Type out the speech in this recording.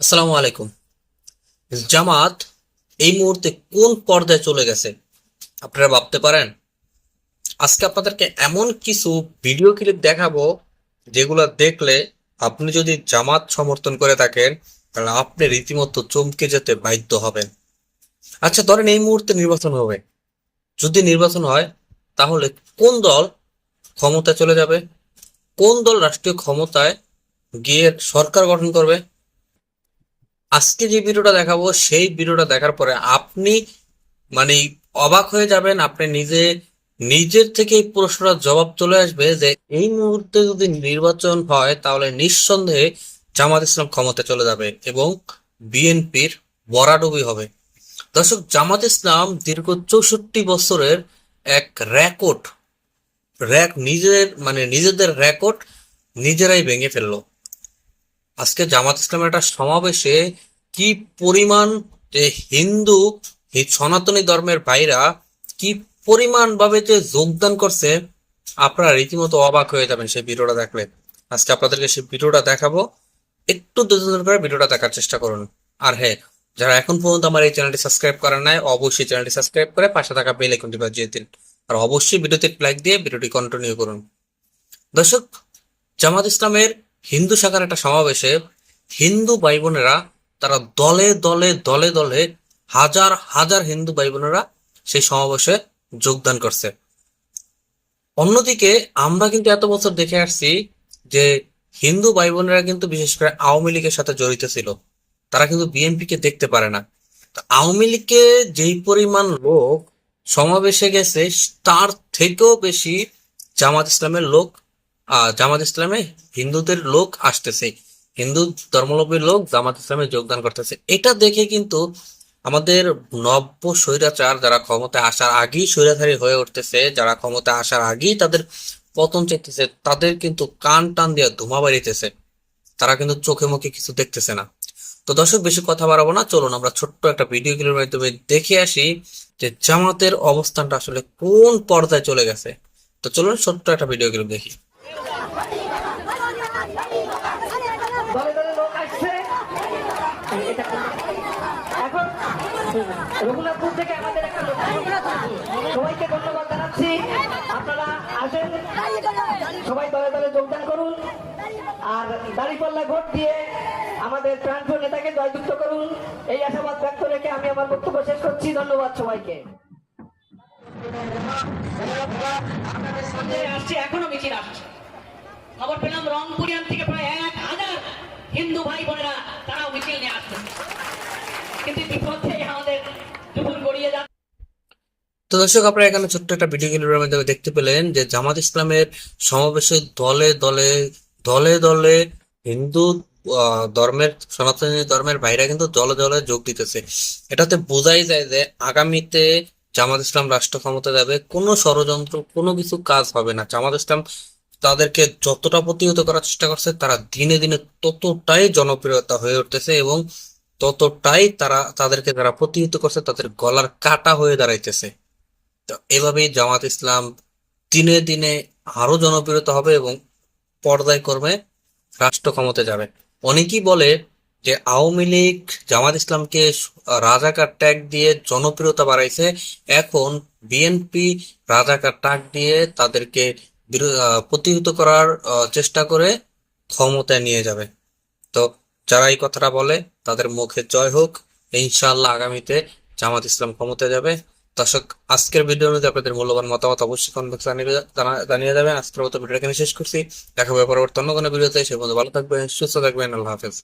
আসসালামু আলাইকুম। জামাত এই মুহূর্তে কোন পর্দায় চলে গেছে, আপনারা ভাবতে পারেন? আজকে আপনাদেরকে এমন কিছু ভিডিও ক্লিপ দেখাবো যেগুলো দেখলে আপনি যদি জামাত সমর্থন করে থাকেন, তাহলে আপনি রীতিমতো চমকে যেতে বাধ্য হবেন। আচ্ছা ধরেন এই মুহূর্তে নির্বাচন হবে। যদি নির্বাচন হয়, তাহলে কোন দল ক্ষমতায় চলে যাবে? কোন দল রাষ্ট্রীয় ক্ষমতায় গিয়ে সরকার গঠন করবে? আজকে যে ভিডিওটা দেখাবো, সেই ভিডিওটা দেখার পরে আপনি মানে অবাক হয়ে যাবেন, আপনি নিজে, নিজের থেকে এই প্রশ্নটার জবাব চলে আসবে যে এই মুহূর্তে যদি নির্বাচন হয়, তাহলে নিঃসন্দেহে জামাত ইসলাম ক্ষমতায় চলে যাবে এবং বিএনপির বরাডুবি হবে। দর্শক, জামাত ইসলাম দীর্ঘ চৌষট্টি বছরের এক রেকর্ড র্যাক নিজের মানে নিজেদের রেকর্ড নিজেরাই ভেঙে ফেলল। আজকে জামাত ইসলামের একটা সমাবেশে কি পরিমাণ, যে হিন্দু সনাতনী ধর্মের ভাইরা কি পরিমাণ ভাবে যে যোগদান করছে, আপনারা রীতিমতো অবাক হয়ে যাবেন সেই ভিডিওটা দেখলে। আজকে আপনাদেরকে সেই ভিডিওটা দেখাবো। একটু ধৈর্য করে ভিডিওটা দেখার চেষ্টা করুন। আর হ্যাঁ যারা এখন পর্যন্ত আমার এই চ্যানেলটি সাবস্ক্রাইব করেন নাই, অবশ্যই চ্যানেলটি সাবস্ক্রাইব করে পাশে থাকা বেল আইকনটি বাজিয়ে দিন। আর অবশ্যই ভিডিওতে লাইক দিয়ে ভিডিওটি কন্টিনিউ করুন। দর্শক, জামাত ইসলামের হিন্দু শাখার একটা সমাবেশে হিন্দু ভাই বোনেরা তারা দলে দলে দলে দলে হাজার হাজার হিন্দু ভাই বোনেরা সেই সমাবেশে যোগদান করছে। অন্যদিকে আমরা কিন্তু এত বছর দেখে আসছি যে হিন্দু ভাই বোনেরা কিন্তু বিশেষ করে আওয়ামী লীগের সাথে জড়িত ছিল। তারা কিন্তু বিএনপি কে দেখতে পারে না। আওয়ামী লীগে যেই পরিমাণ লোক সমাবেশে গেছে, তার থেকেও বেশি জামাত ইসলামের লোক জামাত ইসলামে হিন্দুদের লোক আসতেছে। হিন্দু ধর্মাবলম্বী লোক জামাত ইসলামে যোগদান করতেছে। এটা দেখে কিন্তু আমাদের নব্য স্বৈরাচার যারা ক্ষমতায় আসার আগেই স্বৈরাচারী হয়ে উঠতেছে, যারা ক্ষমতা আসার আগেই তাদের পতন চাইতেছে তাদের কিন্তু কান টান দিয়ে ধুমা বাড়িতেছে। তারা কিন্তু চোখে মুখে কিছু দেখতেছে না। তো দর্শক, বেশি কথা বাড়াবো না। চলুন আমরা ছোট্ট একটা ভিডিও ক্লিপের মাধ্যমে দেখে আসি যে জামাতের অবস্থানটা আসলে কোন পর্যায়ে চলে গেছে। তো চলুন ছোট্ট একটা ভিডিও ক্লিপ দেখি দলে দলে লোক আসছে এটা এখন রঘুনাথপুর থেকে আমাদের একটা সবাইকে ধন্যবাদ জানাচ্ছি। আপনারা আসেন। সবাই দলে দলে যোগদান করুন। আর দাঁড়িপাল্লা ভোট দিয়ে আমাদের প্রাণপ্রিয় নেতাকে জয়যুক্ত করুন। এই আশাবাদ ব্যক্ত রেখে আমি আমার বক্তব্য শেষ করছি। ধন্যবাদ সবাইকে। আসছে, এখনও মিছিল আসছে। খবর পেলাম রংপুরিয়ান থেকে প্রায় এক হাজার হিন্দু ভাই বোনেরা, তারাও মিছিল নিয়ে আসছে। কিন্তু ইতিমধ্যে আমাদের দুপুর গড়িয়ে যাচ্ছে। তো দর্শক, আপনারা এখানে ছোট্ট একটা ভিডিও ক্লিপের মাধ্যমে দেখতে পেলেন যে জামাত ইসলামের সমাবেশে দলে দলে দলে দলে হিন্দু ধর্মের, সনাতনী ধর্মের ভাইরা কিন্তু দলে দলে যোগ দিতেছে। এটাতে বোঝাই যায় যে আগামীতে জামাত ইসলাম রাষ্ট্র ক্ষমতা যাবে, কোনো ষড়যন্ত্র, কোনো কিছু কাজ হবে না। জামাত ইসলাম তাদেরকে যতটা প্রতিহত করার চেষ্টা করছে, তারা দিনে দিনে ততটাই জনপ্রিয়তা হয়ে উঠতেছে এবং ততটাই তারা, তাদেরকে যারা প্রতিহত করছে, তাদের গলার কাটা হয়ে দাঁড়াইতেছে। তো এভাবেই জামাত ইসলাম দিনে দিনে আরও জনপ্রিয়তা হবে এবং পর্দায় কর্মে রাষ্ট্র ক্ষমতায় যাবে। অনেকেই বলে যে আওয়ামী লীগ জামাত ইসলামকে রাজাকার ট্যাগ দিয়ে জনপ্রিয়তা বাড়াইছে। এখন বিএনপি রাজাকার ট্যাগ দিয়ে তাদেরকে প্রতিহত করার চেষ্টা করে ক্ষমতায় নিয়ে যাবে। তো যারা এই কথাটা বলে, তাদের মুখে জয় হোক। ইনশাআল্লাহ আগামীতে জামাত ইসলাম ক্ষমতায় যাবে। দর্শক, আজকের ভিডিও অনুযায়ী আপনাদের মূল্যবান মতামত অবশ্যই কমেন্ট জানিয়ে জানা- জানিয়ে দেবেন। আজকের মতো ভিডিওটা এখানে শেষ করছি। দেখা হবে পরবর্তী অন্য কোনো ভিডিওতে। সে বন্ধু ভালো থাকবেন, সুস্থ থাকবেন। আল্লাহ হাফেজ।